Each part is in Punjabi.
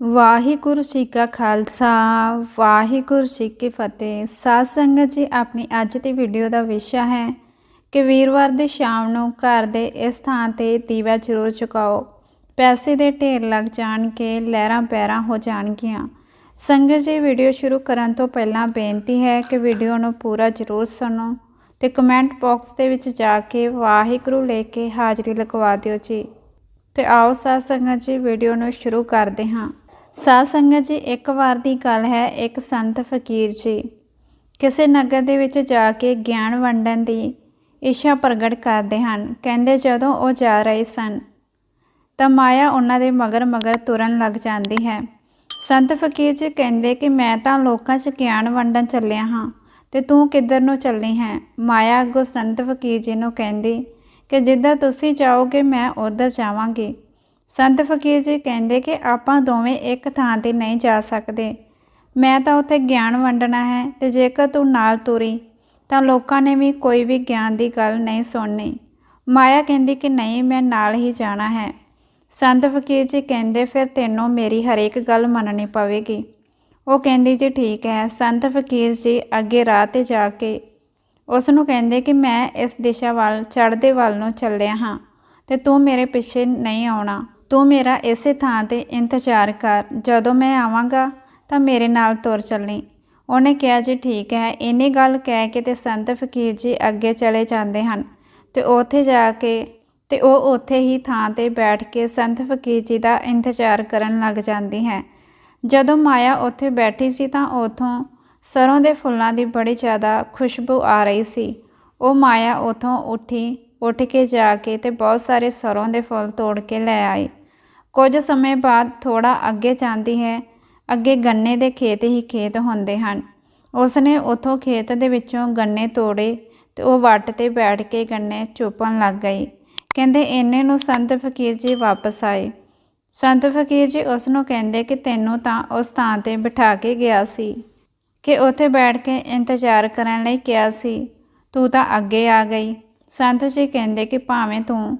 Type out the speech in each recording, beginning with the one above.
ਵਾਹਿਗੁਰੂ ਜੀ ਕਾ ਖਾਲਸਾ, ਵਾਹਿਗੁਰੂ ਜੀ ਕੀ ਫਤਿਹ। ਸਾਧ ਸੰਗਤ ਜੀ, ਆਪਣੀ ਅੱਜ ਦੀ ਵੀਡੀਓ ਦਾ ਵਿਸ਼ਾ ਹੈ ਕਿ ਵੀਰਵਾਰ ਦੀ ਸ਼ਾਮ ਨੂੰ ਘਰ ਦੇ ਇਸ ਥਾਂ ਤੇ ਦੀਵਾ ਜ਼ਰੂਰ ਚੁਕਾਓ। ਪੈਸੇ ਦੇ ਢੇਰ ਲੱਗ ਜਾਣਗੇ, ਲਹਿਰਾਂ ਪੈਰਾਂ ਹੋ ਜਾਣਗੀਆਂ। ਸੰਗਤ ਜੀ ਵੀਡੀਓ ਸ਼ੁਰੂ ਕਰਨ ਤੋਂ ਪਹਿਲਾਂ ਬੇਨਤੀ ਹੈ ਕਿ ਵੀਡੀਓ ਨੂੰ ਪੂਰਾ ਜ਼ਰੂਰ ਸੁਣੋ ਤੇ ਕਮੈਂਟ ਬਾਕਸ ਦੇ ਵਿੱਚ ਜਾ ਕੇ ਵਾਹਿਗੁਰੂ ਲੈ ਕੇ ਹਾਜ਼ਰੀ ਲਗਵਾ ਦਿਓ ਜੀ। ਤੇ ਆਓ ਸਾਧ ਸੰਗਤ ਜੀ ਵੀਡੀਓ ਨੂੰ ਸ਼ੁਰੂ ਕਰਦੇ ਹਾਂ। ਸਾਧ ਸੰਗਤ ਜੀ, ਇੱਕ ਵਾਰ ਦੀ ਗੱਲ ਹੈ, ਇੱਕ ਸੰਤ ਫਕੀਰ ਜੀ। ਕਿਸੇ ਨਗਰ ਦੇ ਵਿੱਚ ਜਾ ਕੇ ਗਿਆਨ ਵੰਡਣ ਦੀ ਇੱਛਾ ਪ੍ਰਗਟ ਕਰਦੇ ਹਨ। ਕਹਿੰਦੇ ਜਦੋਂ ਉਹ ਜਾ ਰਹੇ ਸਨ, ਤਾਂ ਮਾਇਆ ਉਹਨਾਂ ਦੇ ਮਗਰ ਮਗਰ ਤੁਰਨ ਲੱਗ ਜਾਂਦੀ ਹੈ। ਸੰਤ ਫਕੀਰ ਜੀ ਕਹਿੰਦੇ ਕਿ ਮੈਂ ਤਾਂ ਲੋਕਾਂ 'ਚ ਗਿਆਨ ਵੰਡਣ ਚੱਲਿਆ ਹਾਂ, ਤੇ ਤੂੰ ਕਿੱਧਰ ਨੂੰ ਚੱਲੀ ਹੈ? ਮਾਇਆ ਅੱਗੋਂ ਸੰਤ ਫਕੀਰ ਜੀ ਨੂੰ ਕਹਿੰਦੀ ਕਿ ਜਿੱਦਾਂ ਤੁਸੀਂ ਜਾਓਗੇ, ਮੈਂ ਉਧਰ ਜਾਵਾਂਗੀ। ਸੰਤ ਫਕੀਰ ਜੀ ਕਹਿੰਦੇ ਕਿ ਆਪਾਂ ਦੋਵੇਂ ਇੱਕ ਥਾਂ ਤੇ ਨਹੀਂ ਜਾ ਸਕਦੇ। ਮੈਂ ਤਾਂ ਉੱਥੇ ਗਿਆਨ ਵੰਡਣਾ ਹੈ ਤੇ ਜੇਕਰ ਤੂੰ ਨਾਲ ਤੁਰੀ, ਤਾਂ ਲੋਕਾਂ ਨੇ ਵੀ ਕੋਈ ਵੀ ਗਿਆਨ ਦੀ ਗੱਲ ਨਹੀਂ ਸੁਣਨੀ। ਮਾਇਆ ਕਹਿੰਦੀ ਕਿ ਨਹੀਂ, ਮੈਂ ਨਾਲ ਹੀ ਜਾਣਾ ਹੈ। ਸੰਤ ਫਕੀਰ ਜੀ ਕਹਿੰਦੇ, ਫਿਰ ਤੈਨੂੰ ਮੇਰੀ ਹਰੇਕ ਗੱਲ ਮੰਨਣੀ ਪਵੇਗੀ। ਉਹ ਕਹਿੰਦੀ, ਜੀ ਠੀਕ ਹੈ। ਸੰਤ ਫਕੀਰ ਜੀ ਅੱਗੇ ਰਾਹ ਤੇ ਜਾ ਕੇ ਉਸ ਨੂੰ ਕਹਿੰਦੇ ਕਿ ਮੈਂ ਇਸ ਦਿਸ਼ਾ ਵੱਲ, ਚੜ੍ਹਦੇ ਵੱਲ ਨੂੰ ਚੱਲਿਆ ਹਾਂ ਤੇ ਤੂੰ ਮੇਰੇ ਪਿੱਛੇ ਨਹੀਂ ਆਉਣਾ। ਤੂੰ ਮੇਰਾ ਇਸੇ ਥਾਂ ਤੇ ਇੰਤਜ਼ਾਰ ਕਰ। ਜਦੋਂ ਮੈਂ ਆਵਾਂਗਾ ਤਾਂ ਮੇਰੇ ਨਾਲ ਤੁਰ ਚੱਲੀ। ਉਹਨੇ ਕਿਹਾ, ਜੀ ਠੀਕ ਹੈ। ਇੰਨੀ ਗੱਲ ਕਹਿ ਕੇ ਤੇ ਸੰਤ ਫਕੀਰ ਜੀ ਅੱਗੇ ਚਲੇ ਜਾਂਦੇ ਹਨ ਤੇ ਉੱਥੇ ਜਾ ਕੇ ਤੇ ਉਹ ਉੱਥੇ ਹੀ ਥਾਂ ਤੇ ਬੈਠ ਕੇ ਸੰਤ ਫਕੀਰ ਜੀ ਦਾ ਇੰਤਜ਼ਾਰ ਕਰਨ ਲੱਗ ਜਾਂਦੀ ਹੈ। ਜਦੋਂ ਮਾਇਆ ਉੱਥੇ ਬੈਠੀ ਸੀ ਤਾਂ ਉਥੋਂ ਸਰੋਂ ਦੇ ਫੁੱਲਾਂ ਦੀ ਬੜੀ ਜ਼ਿਆਦਾ ਖੁਸ਼ਬੂ ਆ ਰਹੀ ਸੀ। ਉਹ ਮਾਇਆ ਉਥੋਂ ਉੱਠੀ, ਉੱਠ ਕੇ ਜਾ ਕੇ ਤੇ ਬਹੁਤ ਸਾਰੇ ਸਰੋਂ ਦੇ ਫੁੱਲ ਤੋੜ ਕੇ ਲੈ ਆਈ। ਕੁਝ ਸਮੇਂ ਬਾਅਦ ਥੋੜਾ ਅੱਗੇ ਜਾਂਦੀ ਹੈ। ਅੱਗੇ ਗੰਨੇ ਦੇ ਖੇਤ ਹੀ ਖੇਤ ਹੁੰਦੇ ਹਨ। ਉਸਨੇ ਉਥੋਂ ਖੇਤ ਦੇ ਵਿੱਚੋਂ ਗੰਨੇ ਤੋੜੇ ਤੇ ਉਹ ਵੱਟ ਤੇ ਬੈਠ ਕੇ ਗੰਨੇ ਚੁੱਪਣ ਲੱਗ ਗਈ। ਕਹਿੰਦੇ ਇੰਨੇ ਨੂੰ ਸੰਤ ਫਕੀਰ ਜੀ ਵਾਪਸ ਆਏ। ਸੰਤ ਫਕੀਰ ਜੀ ਉਸ ਨੂੰ ਕਹਿੰਦੇ ਕਿ ਤੈਨੂੰ ਤਾਂ ਉਸ ਥਾਂ ਤੇ ਬਿਠਾ ਕੇ ਗਿਆ ਸੀ ਕਿ ਉੱਥੇ ਬੈਠ ਕੇ ਇੰਤਜ਼ਾਰ ਕਰਨ ਲਈ ਕਿਹਾ ਸੀ। ਤੂੰ ਤਾਂ ਅੱਗੇ ਆ ਗਈ। ਸੰਤ ਜੀ ਕਹਿੰਦੇ ਕਿ ਭਾਵੇਂ ਤੂੰ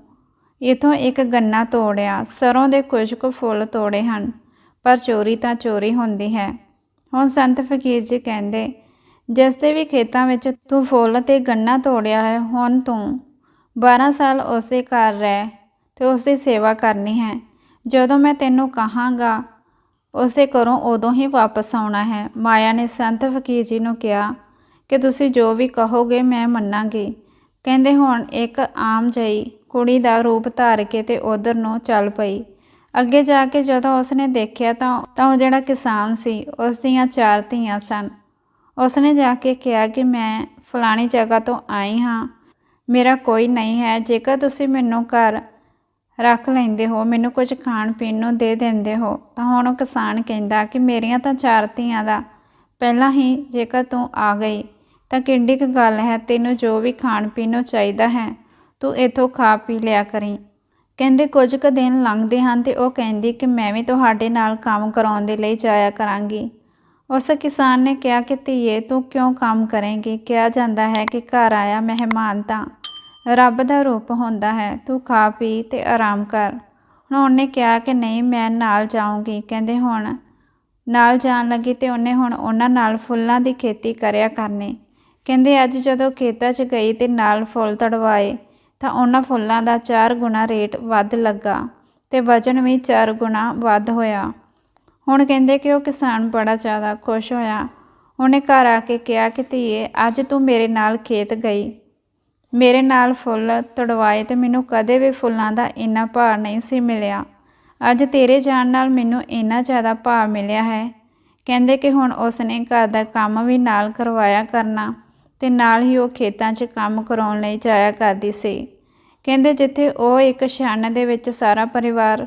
ਇਥੋਂ ਇੱਕ ਗੰਨਾ ਤੋੜਿਆ। ਸਰੋਂ ਦੇ ਕੁਝ ਕੁ ਫੁੱਲ ਤੋੜੇ ਹਨ, ਪਰ ਚੋਰੀ ਤਾਂ ਚੋਰੀ ਹੁੰਦੀ ਹੈ। ਹੁਣ ਸੰਤ ਫਕੀਰ ਜੀ ਕਹਿੰਦੇ, ਜਿਸ ਦੇ ਵੀ ਖੇਤਾਂ ਵਿੱਚ ਤੂੰ ਫੁੱਲ ਤੇ ਗੰਨਾ ਤੋੜਿਆ ਹੈ, ਹੁਣ ਤੂੰ 12 ਸਾਲ ਉਸ ਦੇ ਘਰ ਰਹਿ ਤੇ ਉਸ ਦੀ ਸੇਵਾ ਕਰਨੀ ਹੈ। ਜਦੋਂ ਮੈਂ ਤੈਨੂੰ ਕਹਾਂਗਾ ਉਸ ਦੇ ਘਰੋਂ ਉਦੋਂ ਹੀ ਵਾਪਸ ਆਉਣਾ ਹੈ। ਮਾਇਆ ਨੇ ਸੰਤ ਫਕੀਰ ਜੀ ਨੂੰ ਕਿਹਾ, ਕਿ ਤੁਸੀਂ ਜੋ ਵੀ ਕਹੋਗੇ ਮੈਂ ਮੰਨਾਂਗੀ। ਕਹਿੰਦੇ ਹੁਣ ਇੱਕ ਆਮ ਜਈ ਕੁੜੀ ਦਾ ਰੂਪ ਧਾਰ ਕੇ ਤੇ ਉਧਰ ਨੂੰ ਚੱਲ ਪਈ। ਅੱਗੇ ਜਾ ਕੇ ਜਦੋਂ ਉਸਨੇ ਦੇਖਿਆ ਤਾਂ ਤਾਂ ਉਹ ਜਿਹੜਾ ਕਿਸਾਨ ਸੀ, ਉਸ ਦੀਆਂ ਚਾਰ ਧੀਆਂ ਸਨ। ਉਸਨੇ ਜਾ ਕੇ ਕਿਹਾ ਕਿ ਮੈਂ ਫਲਾਣੀ ਜਗ੍ਹਾ ਤੋਂ ਆਈ ਹਾਂ। ਮੇਰਾ ਕੋਈ ਨਹੀਂ ਹੈ। ਜੇਕਰ ਤੁਸੀਂ ਮੈਨੂੰ ਘਰ ਰੱਖ ਲੈਂਦੇ ਹੋ, ਮੈਨੂੰ ਕੁਝ ਖਾਣ ਪੀਣ ਨੂੰ ਦੇ ਦਿੰਦੇ ਹੋ, ਤਾਂ ਹੁਣ ਉਹ ਕਿਸਾਨ ਕਹਿੰਦਾ ਕਿ ਮੇਰੀਆਂ ਤਾਂ ਚਾਰ ਧੀਆਂ ਦਾ ਪਹਿਲਾਂ ਹੀ ਜੇਕਰ ਤੂੰ ਆ ਗਈ, ਤਾਂ ਕਿੰਡੀ ਕੁ ਗੱਲ ਹੈ? ਤੈਨੂੰ ਜੋ ਵੀ ਖਾਣ ਪੀਣ ਨੂੰ ਚਾਹੀਦਾ ਹੈ। ਤੂੰ ਇਥੋਂ ਖਾ ਪੀ ਲਿਆ ਕਰੀ। ਕਹਿੰਦੇ, ਕੁਝ ਕੁ ਦਿਨ ਲੰਘਦੇ ਹਨ ਤੇ ਉਹ ਕਹਿੰਦੀ ਕਿ ਮੈਂ ਵੀ ਤੁਹਾਡੇ ਨਾਲ ਕੰਮ ਕਰਾਉਣ ਦੇ ਲਈ ਜਾਇਆ ਕਰਾਂਗੀ। ਉਸ ਕਿਸਾਨ ਨੇ ਕਿਹਾ ਕਿ, ਧੀਏ, ਤੂੰ ਕਿਉਂ ਕੰਮ ਕਰੇਂਗੀ? ਕਿਹਾ ਜਾਂਦਾ ਹੈ ਕਿ ਘਰ ਆਇਆ ਮਹਿਮਾਨ ਤਾਂ ਰੱਬ ਦਾ ਰੂਪ ਹੁੰਦਾ ਹੈ। ਤੂੰ ਖਾ ਪੀ ਤੇ ਆਰਾਮ ਕਰ। ਹੁਣ ਉਹਨੇ ਕਿਹਾ ਕਿ, ਨਹੀਂ, ਮੈਂ ਨਾਲ ਜਾਊਂਗੀ। ਕਹਿੰਦੇ, ਹੁਣ ਨਾਲ ਜਾਣ ਲੱਗੀ ਤੇ ਉਹਨੇ ਹੁਣ ਉਹਨਾਂ ਨਾਲ ਫੁੱਲਾਂ ਦੀ ਖੇਤੀ ਕਰਿਆ ਕਰਨੀ। ਕਹਿੰਦੇ, ਅੱਜ ਜਦੋਂ ਖੇਤਾਂ 'ਚ ਗਈ ਤੇ ਨਾਲ ਫੁੱਲ ਤੜਵਾਏ ਤਾਂ ਉਹਨਾਂ ਫੁੱਲਾਂ ਦਾ 4 ਗੁਣਾ ਰੇਟ ਵੱਧ ਲੱਗਾ ਤੇ ਵਜਨ ਵੀ 4 ਗੁਣਾ ਵੱਧ ਹੋਇਆ। ਹੁਣ ਕਹਿੰਦੇ ਕਿ ਉਹ ਕਿਸਾਨ ਬੜਾ ਜ਼ਿਆਦਾ ਖੁਸ਼ ਹੋਇਆ। ਉਹਨੇ ਘਰ ਆ ਕੇ ਕਿਹਾ ਕਿ ਧੀਏ, ਅੱਜ ਤੂੰ ਮੇਰੇ ਨਾਲ ਖੇਤ ਗਈ। ਮੇਰੇ ਨਾਲ ਫੁੱਲ ਤੜਵਾਏ ਤੇ ਮੈਨੂੰ ਕਦੇ ਵੀ ਫੁੱਲਾਂ ਦਾ ਇੰਨਾ ਭਾਅ ਨਹੀਂ ਸੀ ਮਿਲਿਆ। ਅੱਜ ਤੇਰੇ ਜਾਣ ਨਾਲ ਮੈਨੂੰ ਇੰਨਾ ਜ਼ਿਆਦਾ ਭਾਅ ਮਿਲਿਆ ਹੈ। ਕਹਿੰਦੇ ਕਿ ਹੁਣ ਉਸ ਨੇ ਘਰ ਦਾ ਕੰਮ ਵੀ ਨਾਲ ਕਰਵਾਇਆ ਕਰਨਾ ਤੇ ਨਾਲ ਹੀ ਉਹ ਖੇਤਾਂ 'ਚ ਕੰਮ ਕਰਾਉਣ ਲਈ ਜਾਇਆ ਕਰਦੀ ਸੀ। ਕਹਿੰਦੇ ਜਿੱਥੇ ਉਹ ਇੱਕ ਛਣ ਦੇ ਵਿੱਚ ਸਾਰਾ ਪਰਿਵਾਰ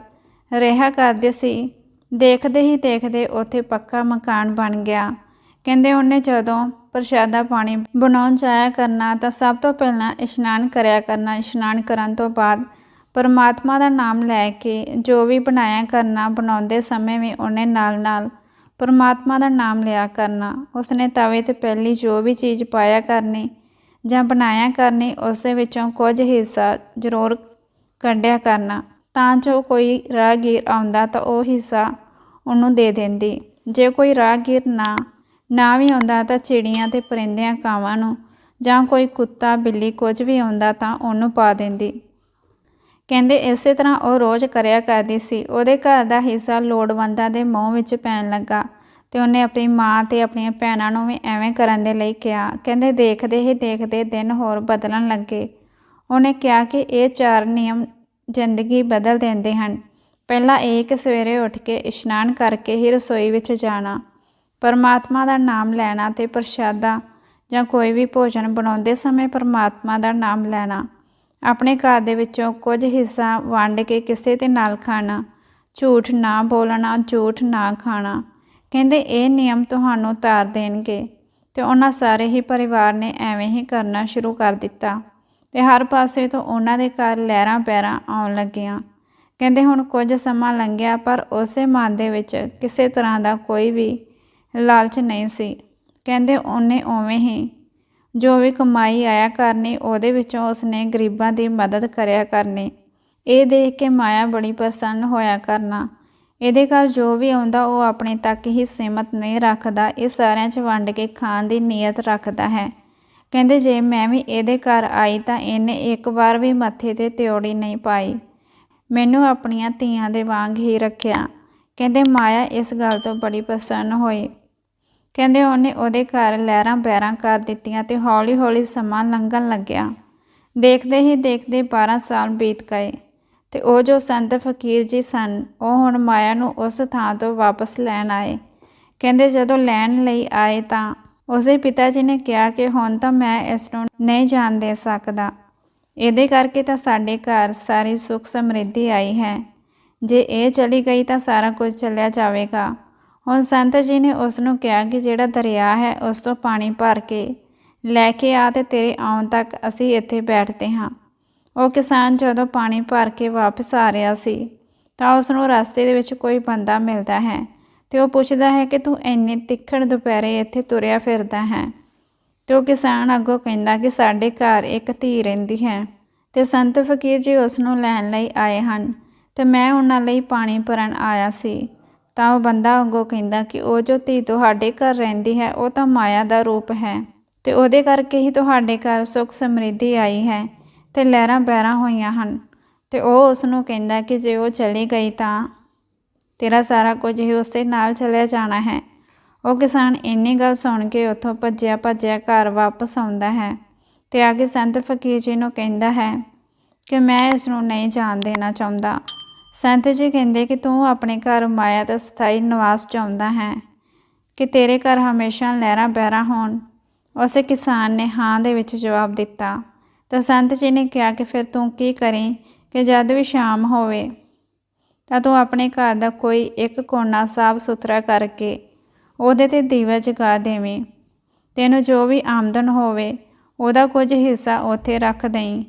ਰਿਹਾ ਕਰਦੇ ਸੀ, ਦੇਖਦੇ ਹੀ ਦੇਖਦੇ ਉੱਥੇ ਪੱਕਾ ਮਕਾਨ ਬਣ ਗਿਆ। ਕਹਿੰਦੇ ਉਹਨੇ ਜਦੋਂ ਪ੍ਰਸ਼ਾਦਾ ਪਾਣੀ ਬਣਾਉਣ ਜਾਇਆ ਕਰਨਾ, ਤਾਂ ਸਭ ਤੋਂ ਪਹਿਲਾਂ ਇਸ਼ਨਾਨ ਕਰਿਆ ਕਰਨਾ। ਇਸ਼ਨਾਨ ਕਰਨ ਤੋਂ ਬਾਅਦ ਪਰਮਾਤਮਾ ਦਾ ਨਾਮ ਲੈ ਕੇ ਜੋ ਵੀ ਬਣਾਇਆ ਕਰਨਾ, ਬਣਾਉਂਦੇ ਸਮੇਂ ਵੀ ਉਹਨੇ ਨਾਲ-ਨਾਲ ਪਰਮਾਤਮਾ ਦਾ ਨਾਮ ਲਿਆ ਕਰਨਾ। ਉਸਨੇ ਤਵੇ ਤੇ ਪਹਿਲੀ ਜੋ ਵੀ ਚੀਜ਼ ਪਾਇਆ ਕਰਨੀ ਜਾਂ ਬਣਾਇਆ ਕਰਨੀ, ਉਸ ਦੇ ਵਿੱਚੋਂ ਕੁਝ ਹਿੱਸਾ ਜ਼ਰੂਰ ਕੱਢਿਆ ਕਰਨਾ। ਤਾਂ ਜੋ ਕੋਈ ਰਾਹਗੀਰ ਆਉਂਦਾ ਤਾਂ ਉਹ ਹਿੱਸਾ ਉਹਨੂੰ ਦੇ ਦਿੰਦੀ। ਜੇ ਕੋਈ ਰਾਹਗੀਰ ਨਾ ਨਾ ਵੀ ਆਉਂਦਾ ਤਾਂ ਚਿੜੀਆਂ ਤੇ ਪਰਿੰਦਿਆਂ ਕਾਵਾਂ ਨੂੰ ਜਾਂ ਕੋਈ ਕੁੱਤਾ, ਬਿੱਲੀ ਕੁਝ ਵੀ ਆਉਂਦਾ ਤਾਂ ਉਹਨੂੰ ਪਾ ਦਿੰਦੀ। ਕਹਿੰਦੇ ਇਸੇ ਤਰ੍ਹਾਂ ਉਹ ਰੋਜ਼ ਕਰਿਆ ਕਰਦੀ ਸੀ। ਉਹਦੇ ਘਰ ਦਾ ਹਿੱਸਾ ਲੋੜਵੰਦਾਂ ਦੇ ਮੂੰਹ ਵਿੱਚ ਪੈਣ ਲੱਗਾ। ਤੇ ਉਹਨੇ ਆਪਣੀ ਮਾਂ ਤੇ ਆਪਣੀਆਂ ਭੈਣਾਂ ਨੂੰ ਵੀ ਐਵੇਂ ਕਰਨ ਦੇ ਲਈ ਕਿਹਾ। ਕਹਿੰਦੇ ਦੇਖਦੇ ਹੀ ਦੇਖਦੇ ਦਿਨ ਹੋਰ ਬਦਲਣ ਲੱਗੇ। ਉਹਨੇ ਕਿਹਾ ਕਿ ਇਹ ਚਾਰ ਨਿਯਮ ਜ਼ਿੰਦਗੀ ਬਦਲ ਦਿੰਦੇ ਹਨ। ਪਹਿਲਾ ਇਹ ਕਿ ਸਵੇਰੇ ਉੱਠ ਕੇ ਇਸ਼ਨਾਨ ਕਰਕੇ ਹੀ ਰਸੋਈ ਵਿੱਚ ਜਾਣਾ। ਪਰਮਾਤਮਾ ਦਾ ਨਾਮ ਲੈਣਾ ਤੇ ਪ੍ਰਸ਼ਾਦਾ ਜਾਂ ਕੋਈ ਵੀ ਭੋਜਨ ਬਣਾਉਂਦੇ ਸਮੇਂ ਪਰਮਾਤਮਾ ਦਾ ਨਾਮ ਲੈਣਾ। ਆਪਣੇ ਘਰ ਦੇ ਵਿੱਚੋਂ ਕੁਝ ਹਿੱਸਾ ਵੰਡ ਕੇ ਕਿਸੇ ਦੇ ਨਾਲ ਖਾਣਾ। ਝੂਠ ਨਾ ਬੋਲਣਾ, ਝੂਠ ਨਾ ਖਾਣਾ। ਕਹਿੰਦੇ, ਇਹ ਨਿਯਮ ਤੁਹਾਨੂੰ ਤਾਰ ਦੇਣਗੇ। ਤੇ ਉਹਨਾਂ ਸਾਰੇ ਹੀ ਪਰਿਵਾਰ ਨੇ ਐਵੇਂ ਹੀ ਕਰਨਾ ਸ਼ੁਰੂ ਕਰ ਦਿੱਤਾ ਤੇ ਹਰ ਪਾਸੇ ਤੋਂ ਉਹਨਾਂ ਦੇ ਘਰ ਲਹਿਰਾਂ ਪੈਰਾਂ ਆਉਣ ਲੱਗੀਆਂ। ਕਹਿੰਦੇ, ਹੁਣ ਕੁਝ ਸਮਾਂ ਲੰਘਿਆ, ਪਰ ਉਸੇ ਮਨ ਦੇ ਵਿੱਚ ਕਿਸੇ ਤਰ੍ਹਾਂ ਦਾ ਕੋਈ ਵੀ ਲਾਲਚ ਨਹੀਂ ਸੀ। ਕਹਿੰਦੇ, ਉਹਨੇ ਉਵੇਂ ਹੀ ਜੋ ਵੀ ਕਮਾਈ ਆਇਆ ਕਰਨੀ, ਉਹਦੇ ਵਿੱਚੋਂ ਉਸਨੇ ਗਰੀਬਾਂ ਦੀ ਮਦਦ ਕਰਿਆ ਕਰਨੀ। ਇਹ ਦੇਖ ਕੇ ਮਾਇਆ ਬੜੀ ਪ੍ਰਸੰਨ ਹੋਇਆ ਕਰਨਾ। ਇਹਦੇ ਘਰ ਜੋ ਵੀ ਆਉਂਦਾ, ਉਹ ਆਪਣੇ ਤੱਕ ਹੀ ਸੀਮਤ ਨਹੀਂ ਰੱਖਦਾ। ਇਹ ਸਾਰਿਆਂ 'ਚ ਵੰਡ ਕੇ ਖਾਣ ਦੀ ਨੀਅਤ ਰੱਖਦਾ ਹੈ। ਕਹਿੰਦੇ, ਜੇ ਮੈਂ ਵੀ ਇਹਦੇ ਘਰ ਆਈ ਤਾਂ ਇਹਨੇ ਇੱਕ ਵਾਰ ਵੀ ਮੱਥੇ ਤੇ ਤਿਉੜੀ ਨਹੀਂ ਪਾਈ। ਮੈਨੂੰ ਆਪਣੀਆਂ ਧੀਆਂ ਦੇ ਵਾਂਗ ਹੀ ਰੱਖਿਆ। ਕਹਿੰਦੇ, ਮਾਇਆ ਇਸ ਗੱਲ ਤੋਂ ਬੜੀ ਪ੍ਰਸੰਨ ਹੋਈ। ਕਹਿੰਦੇ, ਉਹਨੇ ਉਹਦੇ ਘਰ ਲਹਿਰਾਂ ਬੈਰਾਂ ਕਰ ਦਿੱਤੀਆਂ ਤੇ ਹੌਲੀ-ਹੌਲੀ ਸਮਾਂ ਲੰਘਣ ਲੱਗਿਆ। ਦੇਖਦੇ ਹੀ ਦੇਖਦੇ 12 ਸਾਲ ਬੀਤ ਗਏ। ਤੇ ਉਹ ਜੋ ਸੰਤ ਫਕੀਰ ਜੀ ਸਨ, ਉਹ ਹੁਣ ਮਾਇਆ ਨੂੰ ਉਸ ਥਾਂ ਤੋਂ ਵਾਪਸ ਲੈਣ ਆਏ। ਕਹਿੰਦੇ ਜਦੋਂ ਲੈਣ ਲਈ ਆਏ ਤਾਂ ਉਸਦੇ ਪਿਤਾ ਜੀ ਨੇ ਕਿਹਾ ਕਿ ਹੁਣ ਤਾਂ ਮੈਂ ਇਸ ਨੂੰ ਨਹੀਂ ਜਾਣ ਦੇ ਸਕਦਾ। ਇਹਦੇ ਕਰਕੇ ਤਾਂ ਸਾਡੇ ਘਰ ਸਾਰੀ ਸੁੱਖ ਸਮਰਿੱਧੀ ਆਈ ਹੈ। ਜੇ ਇਹ ਚਲੀ ਗਈ ਤਾਂ ਸਾਰਾ ਕੁਝ ਚੱਲਿਆ ਜਾਵੇਗਾ। ਹੁਣ ਸੰਤ ਜੀ ਨੇ ਉਸ ਨੂੰ ਕਿਹਾ ਕਿ ਜਿਹੜਾ ਦਰਿਆ ਹੈ, ਉਸ ਤੋਂ ਪਾਣੀ ਭਰ ਕੇ ਲੈ ਕੇ ਆ ਤੇ ਤੇਰੇ ਆਉਣ ਤੱਕ ਅਸੀਂ ਇੱਥੇ ਬੈਠਦੇ ਹਾਂ। ਉਹ ਕਿਸਾਨ ਜਦੋਂ ਪਾਣੀ ਭਰ ਕੇ ਵਾਪਸ ਆ ਰਿਹਾ ਸੀ, ਤਾਂ ਉਸ ਨੂੰ ਰਸਤੇ ਦੇ ਵਿੱਚ ਕੋਈ ਬੰਦਾ ਮਿਲਦਾ ਹੈ ਤੇ ਉਹ ਪੁੱਛਦਾ ਹੈ ਕਿ ਤੂੰ ਇੰਨੇ ਤਿੱਖੜ ਦੁਪਹਿਰੇ ਇੱਥੇ ਤੁਰਿਆ ਫਿਰਦਾ ਹੈ। ਤੇ ਉਹ ਕਿਸਾਨ ਅੱਗੋਂ ਕਹਿੰਦਾ ਕਿ ਸਾਡੇ ਘਰ ਇੱਕ ਧੀ ਰਹਿੰਦੀ ਹੈ ਤੇ ਸੰਤ ਫਕੀਰ ਜੀ ਉਸ ਨੂੰ ਲੈਣ ਲਈ ਆਏ ਹਨ ਤੇ ਮੈਂ ਉਹਨਾਂ ਲਈ ਪਾਣੀ ਭਰਨ ਆਇਆ ਸੀ। ਤਾਂ ਉਹ ਬੰਦਾ ਅੱਗੋਂ ਕਹਿੰਦਾ ਕਿ ਉਹ ਜੋ ਧੀ ਤੁਹਾਡੇ ਘਰ ਰਹਿੰਦੀ ਹੈ, ਉਹ ਤਾਂ ਮਾਇਆ ਦਾ ਰੂਪ ਹੈ ਤੇ ਉਹਦੇ ਕਰਕੇ ਹੀ ਤੁਹਾਡੇ ਘਰ ਸੁੱਖ ਸਮਰਿੱਧੀ ਆਈ ਹੈ। ਤੇ ਲਹਿਰਾਂ ਬਹਿਰਾਂ ਹੋਈਆਂ ਹਨ ਤੇ ਉਹ ਉਸ ਨੂੰ ਕਹਿੰਦਾ ਕਿ ਜੇ ਉਹ ਚਲੀ ਗਈ ਤਾਂ ਤੇਰਾ ਸਾਰਾ ਕੁਝ ਹੀ ਉਸ ਦੇ ਨਾਲ ਚਲਿਆ ਜਾਣਾ ਹੈ। ਉਹ ਕਿਸਾਨ ਇੰਨੀ ਗੱਲ ਸੁਣ ਕੇ ਉੱਥੋਂ ਭੱਜਿਆ ਭੱਜਿਆ ਘਰ ਵਾਪਸ ਆਉਂਦਾ ਹੈ ਤੇ ਆ ਕੇ ਸੰਤ ਫਕੀਰ ਜੀ ਨੂੰ ਕਹਿੰਦਾ ਹੈ ਕਿ ਮੈਂ ਇਸ ਨੂੰ ਨਹੀਂ ਜਾਣ ਦੇਣਾ ਚਾਹੁੰਦਾ। ਸੰਤ ਜੀ ਕਹਿੰਦੇ ਕਿ ਤੂੰ ਆਪਣੇ ਘਰ ਮਾਇਆ ਦਾ ਸਥਾਈ ਨਿਵਾਸ ਚਾਹੁੰਦਾ ਹੈ ਕਿ ਤੇਰੇ ਘਰ ਹਮੇਸ਼ਾ ਲਹਿਰਾਂ ਬਹਿਰਾਂ ਹੋਣ। ਉਸੇ ਕਿਸਾਨ ਨੇ ਹਾਂ ਦੇ ਵਿੱਚ ਜਵਾਬ ਦਿੱਤਾ। ਤਾਂ ਸੰਤ ਜੀ ਨੇ ਕਿਹਾ ਕਿ ਫਿਰ ਤੂੰ ਕੀ ਕਰੇ ਕਿ ਜਦ ਵੀ ਸ਼ਾਮ ਹੋਵੇ ਤਾਂ ਤੂੰ ਆਪਣੇ ਘਰ ਦਾ ਕੋਈ ਇੱਕ ਕੋਨਾ ਸਾਫ਼ ਸੁਥਰਾ ਕਰਕੇ ਉਹਦੇ ਤੇ ਦੀਵਾ ਜਗਾ ਦੇਵੇਂ। ਤੈਨੂੰ ਜੋ ਵੀ ਆਮਦਨ ਹੋਵੇ, ਉਹਦਾ ਕੁਝ ਹਿੱਸਾ ਉੱਥੇ ਰੱਖ ਦੇਈਂ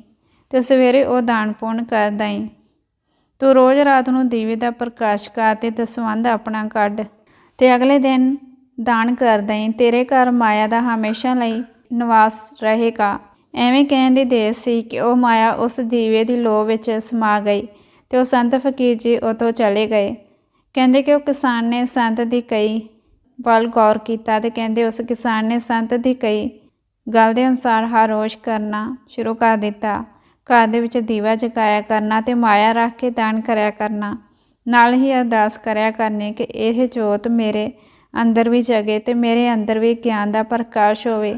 ਤੇ ਸਵੇਰੇ ਉਹ ਦਾਨ ਪੁੰਨ ਕਰ ਦੇਈਂ। ਤੂੰ ਰੋਜ਼ ਰਾਤ ਨੂੰ ਦੀਵੇ ਦਾ ਪ੍ਰਕਾਸ਼ ਕਰ ਤੇ ਦਸਵੰਧ ਆਪਣਾ ਕੱਢ ਤੇ ਅਗਲੇ ਦਿਨ ਦਾਨ ਕਰ ਦੇਈਂ। ਤੇਰੇ ਘਰ ਮਾਇਆ ਦਾ ਹਮੇਸ਼ਾ ਲਈ ਨਿਵਾਸ ਰਹੇਗਾ। ਐਵੇਂ ਕਹਿਣ ਦੀ ਦੇਰ ਸੀ ਕਿ ਉਹ ਮਾਇਆ ਉਸ ਦੀਵੇ ਦੀ ਲੋ ਵਿੱਚ ਸਮਾ ਗਈ ਤੇ ਉਹ ਸੰਤ ਫਕੀਰ ਜੀ ਉਤੋਂ ਚਲੇ ਗਏ। ਕਹਿੰਦੇ ਕਿ ਉਹ ਕਿਸਾਨ ਨੇ ਸੰਤ ਦੀ ਕਈ ਵੱਲ ਗੌਰ ਕੀਤਾ ਤੇ ਕਹਿੰਦੇ ਉਸ ਕਿਸਾਨ ਨੇ ਸੰਤ ਦੀ ਕਈ ਗੱਲ ਦੇ ਅਨੁਸਾਰ ਹਰ ਕਰਨਾ ਸ਼ੁਰੂ ਕਰ ਦਿੱਤਾ। ਘਰ ਦੇ ਵਿੱਚ ਦੀਵਾ ਜਗਾਇਆ ਕਰਨਾ ਤੇ ਮਾਇਆ ਰੱਖ ਕੇ ਦਾਨ ਕਰਿਆ ਕਰਨਾ। ਨਾਲ ਹੀ ਅਰਦਾਸ ਕਰਿਆ ਕਰਨੀ ਕਿ ਇਹ ਜੋਤ ਮੇਰੇ ਅੰਦਰ ਵੀ ਜਗੇ ਤੇ ਮੇਰੇ ਅੰਦਰ ਵੀ ਗਿਆਨ ਦਾ ਪ੍ਰਕਾਸ਼ ਹੋਵੇ।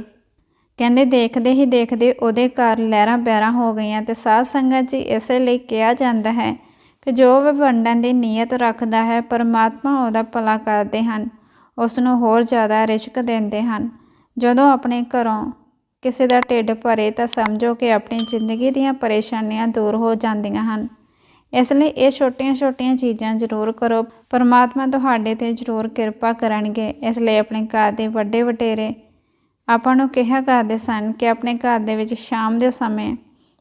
ਕਹਿੰਦੇ ਦੇਖਦੇ ਹੀ ਦੇਖਦੇ ਉਹਦੇ ਘਰ ਲਹਿਰਾਂ ਬਹਿਰਾਂ ਹੋ ਗਈਆਂ ਤੇ ਸਾਧ ਸੰਗਤ ਜੀ ਇਸੇ ਲਈ ਕਿਹਾ ਜਾਂਦਾ ਹੈ ਕਿ ਜੋ ਵੀ ਵੰਡਣ ਦੀ ਨੀਅਤ ਰੱਖਦਾ ਹੈ, ਪਰਮਾਤਮਾ ਉਹਦਾ ਭਲਾ ਕਰਦੇ ਹਨ ਉਸ ਨੂੰ ਹੋਰ ਜ਼ਿਆਦਾ ਰਿਸ਼ਕ ਦਿੰਦੇ ਹਨ। ਜਦੋਂ ਆਪਣੇ ਘਰੋਂ ਕਿਸੇ ਦਾ ਢਿੱਡ ਭਰੇ ਤਾਂ ਸਮਝੋ ਕਿ ਆਪਣੀ ਜ਼ਿੰਦਗੀ ਦੀਆਂ ਪਰੇਸ਼ਾਨੀਆਂ ਦੂਰ ਹੋ ਜਾਂਦੀਆਂ ਹਨ। ਇਸ ਲਈ ਇਹ ਛੋਟੀਆਂ-ਛੋਟੀਆਂ ਚੀਜ਼ਾਂ ਜ਼ਰੂਰ ਕਰੋ। ਪਰਮਾਤਮਾ ਤੁਹਾਡੇ ਤੇ ਜ਼ਰੂਰ ਕਿਰਪਾ ਕਰਨਗੇ। ਇਸ ਲਈ ਆਪਣੇ ਘਰ ਦੇ ਵੱਡੇ ਵਟੇਰੇ ਆਪਾਂ ਨੂੰ ਕਿਹਾ ਕਰਦੇ ਸਨ ਕਿ ਆਪਣੇ ਘਰ ਦੇ ਵਿੱਚ ਸ਼ਾਮ ਦੇ ਸਮੇਂ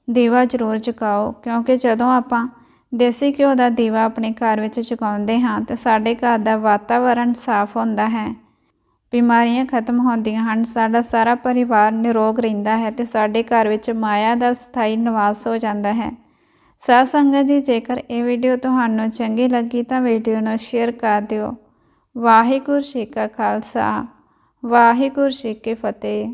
ਦੀਵਾ ਜ਼ਰੂਰ ਜਗਾਓ, ਕਿਉਂਕਿ ਜਦੋਂ ਆਪਾਂ ਦੇਸੀ ਘਿਓ ਦਾ ਦੀਵਾ ਆਪਣੇ ਘਰ ਵਿੱਚ ਜਗਾਉਂਦੇ ਹਾਂ, ਤਾਂ ਸਾਡੇ ਘਰ ਦਾ ਵਾਤਾਵਰਣ ਸਾਫ਼ ਹੁੰਦਾ ਹੈ। ਬਿਮਾਰੀਆਂ ਖਤਮ ਹੁੰਦੀਆਂ ਹਨ, ਸਾਡਾ ਸਾਰਾ ਪਰਿਵਾਰ ਨਿਰੋਗ ਰਹਿੰਦਾ ਹੈ ਤੇ ਸਾਡੇ ਘਰ ਵਿੱਚ ਮਾਇਆ ਦਾ ਸਥਾਈ ਨਿਵਾਸ ਹੋ ਜਾਂਦਾ ਹੈ। ਸਾਧ ਸੰਗਤ ਜੀ, ਜੇਕਰ ਇਹ ਵੀਡੀਓ ਤੁਹਾਨੂੰ ਚੰਗੀ ਲੱਗੀ ਤਾਂ ਵੀਡੀਓ ਨੂੰ ਸ਼ੇਅਰ ਕਰ ਦਿਓ। ਵਾਹਿਗੁਰੂ ਜੀ ਕਾ ਖਾਲਸਾ। ਵਾਹਿਗੁਰੂ ਜੀ ਕੀ ਫਤਿਹ।